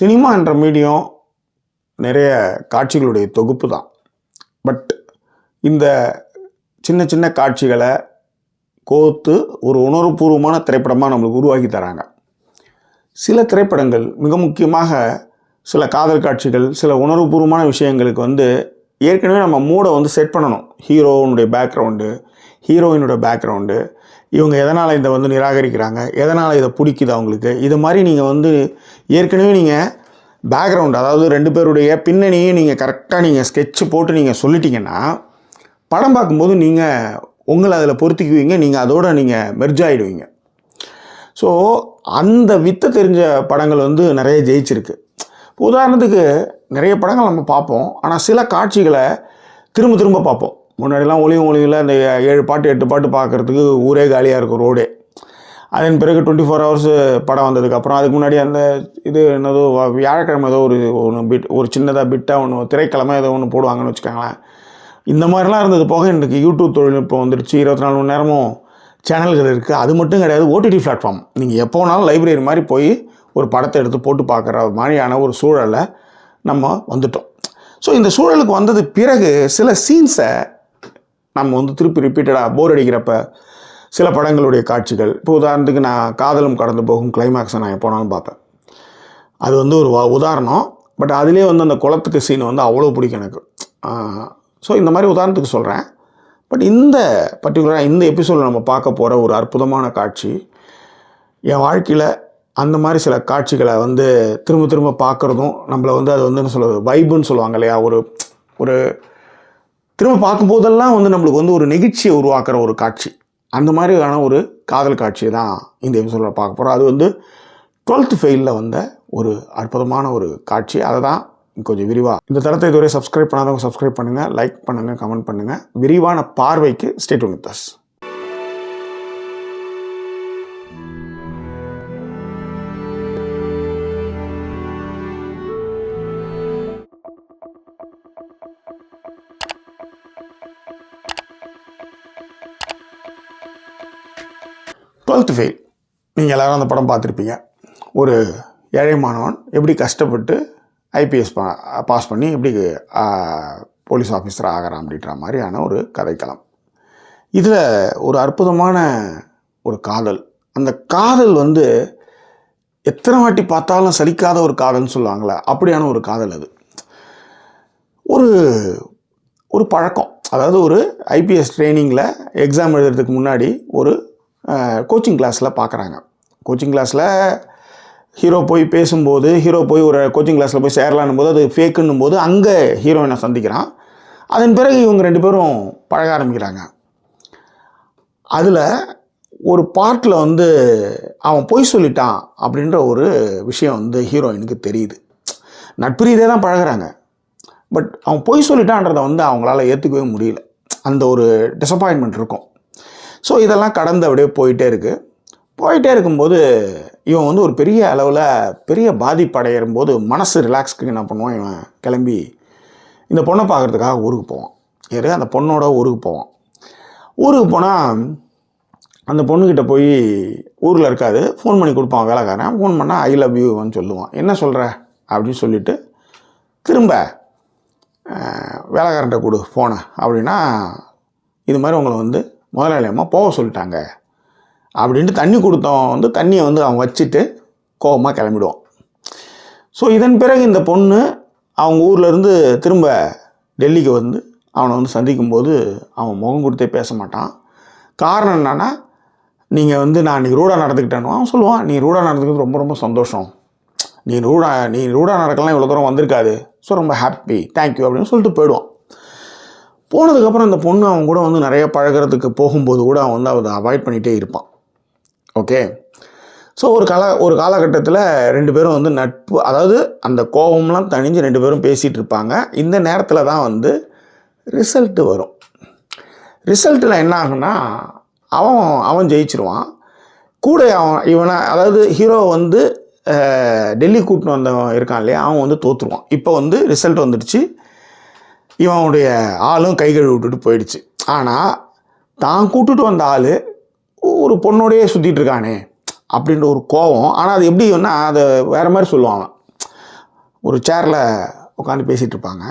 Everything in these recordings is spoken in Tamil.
சினிமா என்ற மீடியம் நிறைய காட்சிகளுடைய தொகுப்பு தான். பட் இந்த சின்ன சின்ன காட்சிகளை கோர்த்து ஒரு உணர்வுபூர்வமான திரைப்படமாக நம்மளுக்கு உருவாக்கி தராங்க. சில திரைப்படங்கள் மிக முக்கியமாக சில காதல் காட்சிகள் சில உணர்வுபூர்வமான விஷயங்களுக்கு வந்து ஏற்கனவே நம்ம மூடை வந்து செட் பண்ணணும். ஹீரோனுடைய பேக்ரவுண்டு ஹீரோயினோட பேக்ரவுண்டு இவங்க எதனால் இதை வந்து நிராகரிக்கிறாங்க? எதனால் இதை பிடிக்குது அவங்களுக்கு? இது மாதிரி நீங்கள் வந்து ஏற்கனவே நீங்கள் பேக்ரவுண்ட் அதாவது ரெண்டு பேருடைய பின்னணியும் நீங்கள் கரெக்டாக நீங்கள் ஸ்கெட்ச் போட்டு நீங்கள் சொல்லிட்டீங்கன்னா படம் பார்க்கும்போது நீங்கள் உங்களை அதில் பொருத்திக்குவீங்க நீங்கள் அதோட நீங்கள் மெர்ஜ் ஆகிடுவீங்க ஸோ அந்த வித்தை தெரிஞ்ச படங்கள் வந்து நிறைய ஜெயிச்சிருக்கு. இப்போ உதாரணத்துக்கு நிறைய படங்கள் நம்ம பார்ப்போம் ஆனால் சில காட்சிகளை திரும்ப திரும்ப பார்ப்போம். முன்னாடிலாம் ஒளியும் ஒளியில் அந்த ஏழு பாட்டு எட்டு பாட்டு பார்க்குறதுக்கு ஊரே காலியாக இருக்கும் ரோடே. அதன் பிறகு டுவெண்ட்டி ஃபோர் ஹவர்ஸ் படம் வந்ததுக்கப்புறம் அதுக்கு முன்னாடி அந்த இது என்னதோ வியாழக்கிழமை ஏதோ ஒரு ஒன்று பிட் ஒரு சின்னதாக பிட்டாக ஒன்று திரைக்கிழமை ஏதோ ஒன்று போடுவாங்கன்னு வச்சுக்கோங்களேன். இந்த மாதிரிலாம் இருந்தது போக எனக்கு யூடியூப் தொழில்நுட்பம் வந்துடுச்சு இருபத்தி நாலு மணி நேரமும் சேனல்கள் இருக்குது அது மட்டும் கிடையாது ஓடிடி பிளாட்ஃபார்ம் நீங்கள் எப்போ வேணாலும் லைப்ரரி மாதிரி போய் ஒரு படத்தை எடுத்து போட்டு பார்க்குற மாதிரியான ஒரு சூழலை நம்ம வந்துட்டோம். ஸோ இந்த சூழலுக்கு வந்தது பிறகு சில சீன்ஸை நம்ம வந்து திருப்பி ரிப்பீட்டடாக போர் அடிக்கிறப்ப சில படங்களுடைய காட்சிகள். இப்போ உதாரணத்துக்கு நான் காதலும் கடந்து போகும் கிளைமேக்ஸை நான் எப்போனாலும் பார்ப்பேன். அது வந்து ஒரு உதாரணம். பட் அதிலே வந்து அந்த குளத்துக்கு சீன் வந்து அவ்வளோ பிடிக்கும் எனக்கு. ஸோ இந்த மாதிரி உதாரணத்துக்கு சொல்கிறேன் பட் இந்த பர்டிகுலராக இந்த எபிசோடில் நம்ம பார்க்க போகிற ஒரு அற்புதமான காட்சி என் வாழ்க்கையில் அந்த மாதிரி சில காட்சிகளை வந்து திரும்ப திரும்ப பார்க்குறதும் நம்மளை வந்து அது வந்து என்ன சொல்கிறது வைபுன்னு சொல்லுவாங்க இல்லையா? ஒரு ஒரு திரும்ப பார்க்கும்போதெல்லாம் வந்து நம்மளுக்கு வந்து ஒரு நெகிழ்ச்சியை உருவாக்குற ஒரு காட்சி. அந்த மாதிரியான ஒரு காதல் காட்சியை தான் இந்த எபிசோடில் பார்க்க போகிறோம் அது வந்து டுவெல்த் ஃபெயிலில் வந்த ஒரு அற்புதமான ஒரு காட்சி. அதை தான் கொஞ்சம் விரிவாக இந்த தளத்தை இதுவரை சப்ஸ்கிரைப் பண்ணாதவங்க சப்ஸ்கிரைப் பண்ணுங்கள் லைக் பண்ணுங்கள் கமெண்ட் பண்ணுங்கள் விரிவான பார்வைக்கு ஸ்டேட் ஒன் தஸ் டுவெல்த்து ஃபெயில் நீங்கள் எல்லோரும் அந்த படம் பார்த்துருப்பீங்க. ஒரு ஏழை மாணவன் எப்படி கஷ்டப்பட்டு ஐபிஎஸ் பா பாஸ் பண்ணி எப்படி போலீஸ் ஆஃபீஸர் ஆகிறான் அப்படின்ற மாதிரியான ஒரு கதைக்களம். இதில் ஒரு அற்புதமான ஒரு காதல். அந்த காதல் வந்து எத்தனை வாட்டி பார்த்தாலும் சலிக்காத ஒரு காதல்னு சொல்லுவாங்களே அப்படியான ஒரு காதல் அது. ஒரு ஒரு பழக்கம். அதாவது ஒரு ஐபிஎஸ் ட்ரைனிங்கில் எக்ஸாம் எழுதுறதுக்கு முன்னாடி ஒரு கோச்சிங் கிளாஸில் பார்க்குறாங்க கோச்சிங் கிளாஸில் ஹீரோ போய் பேசும்போது ஹீரோ போய் ஒரு கோச்சிங் கிளாஸில் போய் சேரலான்னும் போது அது ஃபேக்குன்னும் போது அங்கே ஹீரோயினை சந்திக்கிறான். அதன் பிறகு இவங்க ரெண்டு பேரும் பழக ஆரம்பிக்கிறாங்க. அதில் ஒரு பார்ட்டில் வந்து அவன் பொய் சொல்லிட்டான் அப்படின்ற ஒரு விஷயம் வந்து ஹீரோயினுக்கு தெரியுது. நட்பு தான் பழகுறாங்க. பட் அவன் பொய் சொல்லிட்டான்றதை வந்து அவங்களால ஏற்றுக்கவே முடியல. அந்த ஒரு டிசப்பாயின்மெண்ட் இருக்கும். ஸோ இதெல்லாம் கடந்து அப்படியே போயிட்டே இருக்குது போயிட்டே இருக்கும்போது இவன் வந்து ஒரு பெரிய அளவில் பெரிய பாதிப்படையும் போது மனசு ரிலாக்ஸ்க்கு என்ன பண்ணுவான்? இவன் கிளம்பி இந்த பொண்ணை பார்க்குறதுக்காக ஊருக்கு போவான். ஏறு அந்த பொண்ணோட ஊருக்கு போவான். ஊருக்கு போனால் அந்த பொண்ணுக்கிட்ட போய் ஊரில் இருக்காது ஃபோன் பண்ணி கொடுப்பான் வேலைக்காரன். ஃபோன் பண்ணால் ஐ லவ் யூன்னு சொல்லுவான். என்ன சொல்கிற அப்படின்னு சொல்லிட்டு திரும்ப வேலைக்காரன்ட்ட கொடு ஃபோனை அப்படின்னா இது மாதிரி உங்களை வந்து முதலாளி அம்மா போக சொல்லிட்டாங்க. அப்படின்ட்டு தண்ணி கொடுத்தவன் வந்து தண்ணியை வந்து அவன் வச்சுட்டு கோவமாக கிளம்பிடுவான். ஸோ இதன் பிறகு இந்த பொண்ணு அவங்க ஊர்லேருந்து திரும்ப டெல்லிக்கு வந்து அவனை வந்து சந்திக்கும்போது அவன் முகம் கொடுத்தே பேச மாட்டான். காரணம் என்னன்னா நீங்கள் வந்து நான் நீ ரூடாக நடந்துக்கிட்டேன்னு அவன் சொல்லுவான் நீ ரூடாக நடந்துக்கிறது ரொம்ப ரொம்ப சந்தோஷம். நீ ரூடா நீ ரூடா நடக்கலாம் இவ்வளோ தூரம் வந்திருக்காது. ஸோ ரொம்ப ஹாப்பி தேங்க்யூ அப்படின்னு சொல்லிட்டு போயிடுவான். போனதுக்கப்புறம் அந்த பொண்ணு அவன் கூட வந்து நிறைய பழகுறதுக்கு போகும்போது கூட அவன் வந்து அதை அவாய்ட் பண்ணிகிட்டே இருப்பான். ஓகே ஸோ ஒரு கால ஒரு காலகட்டத்தில் ரெண்டு பேரும் வந்து நட்பு அதாவது அந்த கோபம்லாம் தணிஞ்சு ரெண்டு பேரும் பேசிகிட்டு இருப்பாங்க. இந்த நேரத்தில் தான் வந்து ரிசல்ட்டு வரும். ரிசல்ட்டில் என்ன ஆகுனா அவன் அவன் ஜெயிச்சிருவான். கூட அவன் இவனை அதாவது ஹீரோ வந்து டெல்லி கூட்டின்னு வந்தவன் இருக்கான் இல்லையா? அவன் வந்து தோற்றுருவான் இப்போ வந்து ரிசல்ட் வந்துடுச்சு. இவனுடைய ஆளும் கை கழுவி விட்டுட்டு போயிடுச்சு. ஆனால் தான் கூட்டுட்டு வந்த ஆள் ஒரு பொண்ணோடையே சுற்றிட்டு இருக்கானே அப்படின்ற ஒரு கோவம். ஆனால் அது எப்படி எப்படின்னா அதை வேறு மாதிரி சொல்லுவான் அவன். ஒரு சேரில் உட்காந்து பேசிகிட்டு இருப்பாங்க.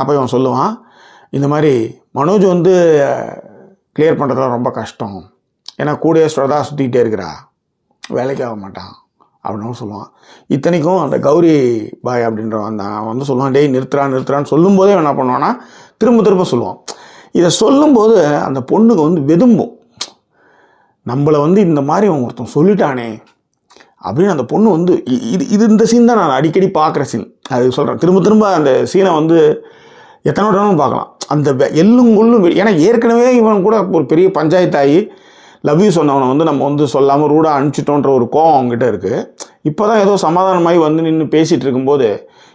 அப்போ இவன் சொல்லுவான் இந்த மாதிரி மனோஜ் வந்து கிளியர் பண்ணுறதுலாம் ரொம்ப கஷ்டம். ஏன்னா கூடயே ஸ்ரதா சுற்றிக்கிட்டே இருக்கிறா. வேலைக்கு ஆக மாட்டான். அப்படின்னு சொல்லுவான். இத்தனைக்கும் அந்த கௌரி பாய் அப்படின்ற அந்த அவன் வந்து சொல்லுவான் டேய் நிறுத்துறான் நிறுத்துறான்னு சொல்லும்போதே என்ன பண்ணுவான்னா திரும்ப திரும்ப சொல்லுவான். இதை சொல்லும்போது அந்த பொண்ணுக்கு வந்து வெதும்பும். நம்மளை வந்து இந்த மாதிரி அவன் ஒருத்தன் சொல்லிட்டானே அப்படின்னு அந்த பொண்ணு வந்து இது இது இந்த சீன் தான் நான் அடிக்கடி பார்க்குற சீன் அது சொல்கிறேன் திரும்ப திரும்ப அந்த சீனை வந்து எத்தனை தடவை பார்க்கலாம். அந்த வெ- எள்ளும் கொள்ளும் வெ- ஏன்னா ஏற்கனவே இவன் கூட ஒரு பெரிய பஞ்சாயத்தாகி லவ் யூ சொன்னவனை வந்து நம்ம வந்து சொல்லாமல் ரூடாக அனுப்பிச்சிட்டோன்ற ஒரு கோவம் அவங்ககிட்ட இருக்குது இப்போ தான் ஏதோ சமாதானமாகி வந்து நின்று பேசிகிட்டு இருக்கும்போது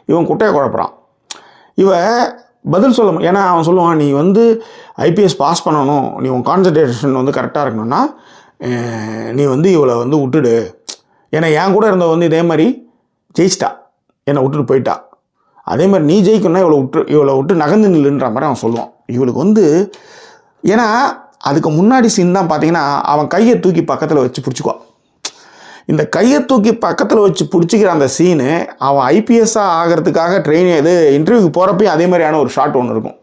இவன் குட்டையை குழப்புறான். இவ பதில் சொல்ல ஏன்னா அவன் சொல்லுவான் நீ வந்து ஐபிஎஸ் பாஸ் பண்ணணும். நீ உன் கான்சன்ட்ரேஷன் வந்து கரெக்டாக இருக்கணும்னா நீ வந்து இவளை வந்து விட்டுடு. ஏன்னா என் கூட இருந்தவ வந்து இதே மாதிரி ஜெயிச்சிட்டா. என்னை விட்டுட்டு போயிட்டா. அதே மாதிரி நீ ஜெயிக்கணும்னா இவளை விட்டு இவளை விட்டு நகர்ந்து நில்லுன்ற மாதிரி அவன் சொல்லுவான். இவளுக்கு வந்து ஏன்னா அதுக்கு முன்னாடி சீன் தான் பார்த்தீங்கன்னா அவன் கையை தூக்கி பக்கத்தில் வச்சு பிடிச்சிக்குவான். இந்த கையை தூக்கி பக்கத்தில் வச்சு பிடிச்சிக்கிற அந்த சீனு அவன் ஐபிஎஸ்ஸாக ஆகிறதுக்காக ட்ரெயின் இது இன்டர்வியூக்கு போகிறப்பையும் அதே மாதிரியான ஒரு ஷாட் ஒன்று இருக்கும்.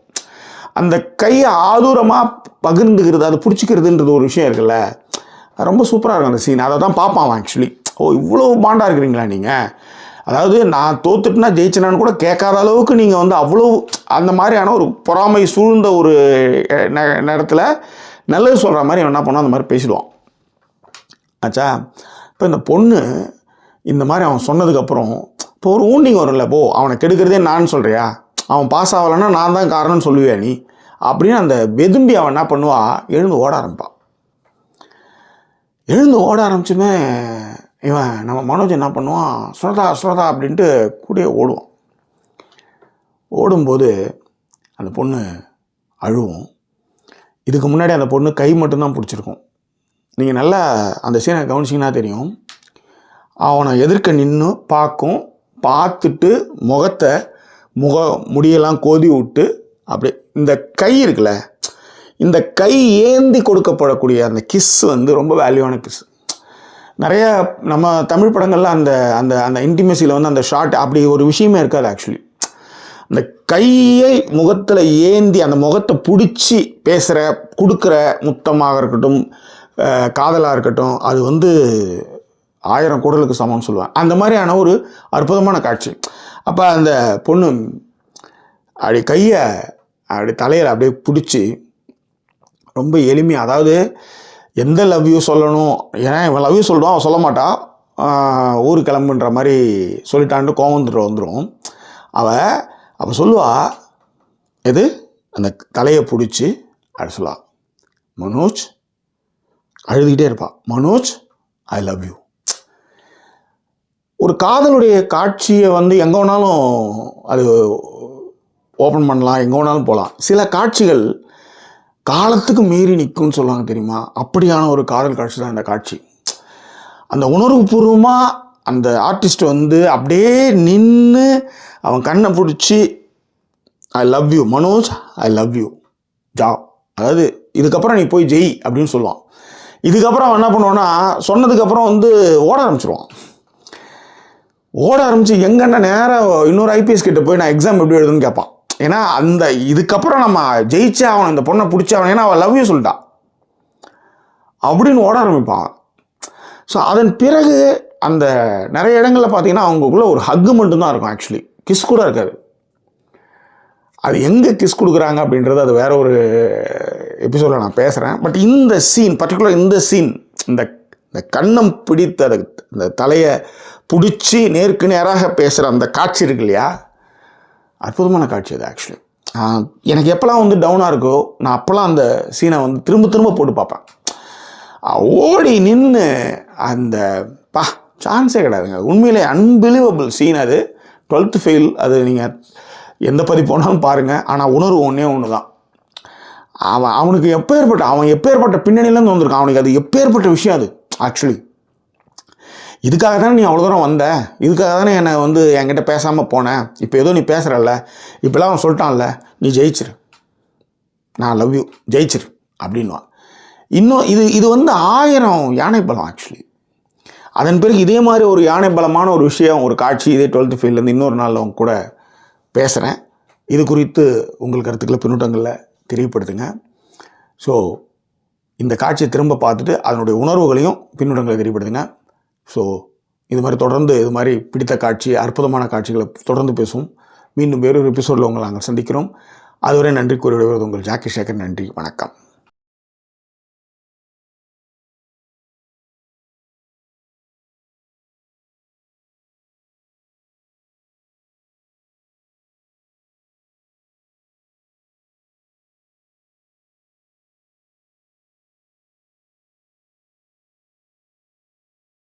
அந்த கையை ஆதூரமாக பகிர்ந்துக்கிறது அது பிடிச்சிக்கிறதுன்றது ஒரு விஷயம் இருக்குல்ல. ரொம்ப சூப்பராக இருக்கும் அந்த சீன் அதை தான் பார்ப்பான் ஆக்சுவலி ஓ இவ்வளோ பாண்டாக இருக்கிறீங்களா நீங்கள் அதாவது நான் தோத்துட்டுனா ஜெயிச்சனான்னு கூட கேட்காத அளவுக்கு நீங்கள் வந்து அவ்வளோ அந்த மாதிரியான ஒரு பொறாமை சூழ்ந்த ஒரு நேரத்தில் நல்லது சொல்கிற மாதிரி அவன் என்ன பண்ணோம் அந்த மாதிரி பேசிடுவான். ஆச்சா? இப்போ இந்த பொண்ணு இந்த மாதிரி அவன் சொன்னதுக்கப்புறம் இப்போ ஒரு ஊண்டிங் வரும்ல போ அவனை கெடுக்கிறதே நான் சொல்கிறியா அவன் பாஸ் ஆகலைன்னா நான் தான் காரணம்னு சொல்லுவியா நீ? அப்படின்னு அந்த வெதும்பி அவன் என்ன பண்ணுவா? எழுந்து ஓட ஆரம்பிப்பான். எழுந்து ஓட ஆரம்பிச்சுமே இவன் நம்ம மனோஜ் என்ன பண்ணுவான்? சுரதா சுரதா அப்படின்ட்டு கூடயே ஓடுவோம் ஓடும்போது அந்த பொண்ணு அழுவும். இதுக்கு முன்னாடி அந்த பொண்ணு கை மட்டும்தான் பிடிச்சிருக்கும். நீங்கள் நல்லா அந்த சீனை கவனிச்சிங்கன்னா தெரியும். அவனை எதிர்க்க நின்று பார்க்கும். பார்த்துட்டு முகத்தை முக முடியெல்லாம் கோதி விட்டு அப்படி இந்த கை இருக்குல்ல இந்த கை ஏந்தி கொடுக்கப்படக்கூடிய அந்த கிஸ் வந்து ரொம்ப வேல்யூவான கிஸ் நிறைய நம்ம தமிழ் படங்களில் அந்த அந்த அந்த இன்டிமெசியில் வந்து அந்த ஷார்ட் அப்படி ஒரு விஷயமே இருக்காது ஆக்சுவலி அந்த கையை முகத்தில் ஏந்தி அந்த முகத்தை பிடிச்சி பேசுகிற கொடுக்குற முத்தமாக இருக்கட்டும் காதலாக இருக்கட்டும் அது வந்து ஆயிரம் குடலுக்கு சமம்னு சொல்லுவேன் அந்த மாதிரியான ஒரு அற்புதமான காட்சி. அப்போ அந்த பொண்ணு அப்படி கையை அப்படி தலையில் அப்படியே பிடிச்சி ரொம்ப எளிமையாக அதாவது எந்த லவ் யூ சொல்லணும்? ஏன்னா இவன் லவ் யூ சொல்லுவான்? அவன் சொல்ல மாட்டான் ஊர் கிளம்புன்ற மாதிரி சொல்லிட்டான்ட்டு கோவம் வந்துட்டு வந்துடும் அவள் அவள் சொல்லுவா எது? அந்த தலையை பிடிச்சி அப்படி சொல்லுவா. மனோஜ் அழுதுகிட்டே இருப்பாள் மனோஜ் ஐ லவ் யூ ஒரு காதலுடைய காட்சியை வந்து எங்கே வேணாலும் அது ஓப்பன் பண்ணலாம். எங்கே வேணாலும் போகலாம் சில காட்சிகள் காலத்துக்கு மீறி நிற்கும்னு சொல்லுவாங்க தெரியுமா? அப்படியான ஒரு காதல் காட்சி தான் இந்த காட்சி. அந்த உணர்வுபூர்வமாக அந்த ஆர்டிஸ்ட் வந்து அப்படியே நின்று அவன் கண்ணை பிடிச்சி I love you Manoj I love you ஜா. அதாவது இதுக்கப்புறம் நீ போய் ஜெய் அப்படின்னு சொல்லுவான். இதுக்கப்புறம் அவன் என்ன பண்ணுவான்னா சொன்னதுக்கப்புறம் வந்து ஓட ஆரம்பிச்சிருவான். ஓட ஆரம்பிச்சு எங்கன்னா நேராக இன்னொரு ஐபிஎஸ் கிட்ட போய் நான் எக்ஸாம் எப்படி எழுதுன்னு கேட்பான் ஏன்னா அந்த இதுக்கப்புறம் நம்ம ஜெயிச்சே அவன் இந்த பொண்ணை பிடிச்சவன் ஏன்னா அவள் லவ் யூ சொல்லிட்டான் அப்படின்னு ஓட ஆரம்பிப்பான் ஸோ அதன் பிறகு அந்த நிறைய இடங்களில் பார்த்தீங்கன்னா அவங்களுக்குள்ள ஒரு ஹக்கு மட்டும்தான் இருக்கும் ஆக்சுவலி கிஸ் கூட இருக்காது. அது எங்கே கிஸ் கொடுக்குறாங்க அப்படின்றது அது வேற ஒரு எபிசோடில் நான் பேசுகிறேன் பட் இந்த சீன் பர்டிகுலர் இந்த சீன் இந்த இந்த கண்ணம் பிடித்த அந்த தலையை பிடிச்சி நேருக்கு நேராக பேசுகிற அந்த காட்சி இருக்கு இல்லையா? அற்புதமான காட்சி அது ஆக்சுவலி எனக்கு எப்போல்லாம் வந்து டவுனாக இருக்கோ நான் அப்போல்லாம் அந்த சீனை வந்து திரும்ப திரும்ப போட்டு பார்ப்பேன். ஓடி நின்று அந்த பா சான்ஸே கிடையாதுங்க. உண்மையிலே அன்பிலீவபிள் சீன் அது. டுவெல்த்து ஃபெயில் அது நீங்கள் எந்த பதிப்பு போனாலும் பாருங்கள் ஆனால் உணர்வு ஒன்றே ஒன்று தான் அவன் அவனுக்கு எப்பேற்பட்ட அவன் எப்பேற்பட்ட பின்னணியிலேருந்து வந்திருக்கான். அவனுக்கு அது எப்பேற்பட்ட விஷயம் அது ஆக்சுவலி இதுக்காக தானே நீ அவ்வளோ தூரம் வந்த? இதுக்காக தானே என்னை வந்து என்கிட்ட பேசாமல் போனேன் இப்போ ஏதோ நீ பேசுகிறல்ல இப்போலாம் அவன் சொல்லிட்டான்ல நீ ஜெயிச்சிரு. நான் லவ் யூ ஜெயிச்சிரு அப்படின்வான் இன்னும் இது இது வந்து ஆயிரம் யானை பலம் ஆக்சுவலி அதன் பிறகு இதே மாதிரி ஒரு யானை பலமான ஒரு விஷயம் ஒரு காட்சி இதே டுவெல்த்து ஃபெயிலேருந்து இன்னொரு நாளில் அவங்க கூட பேசுகிறேன் இது குறித்து உங்கள் கருத்துக்களை பின்னூட்டங்களில் தெரியப்படுத்துங்க. ஸோ இந்த காட்சியை திரும்ப பார்த்துட்டு அதனுடைய உணர்வுகளையும் பின்னூட்டங்களை தெரியப்படுத்துங்க. ஸோ இது மாதிரி தொடர்ந்து இது மாதிரி பிடித்த காட்சி அற்புதமான காட்சிகளை தொடர்ந்து பேசுவோம். மீண்டும் வேறொரு எபிசோடில் உங்களை நாங்கள் சந்திக்கிறோம். அதுவரை நன்றி கூறி விடுவது உங்கள் ஜாக்கி சேகர். நன்றி. வணக்கம்.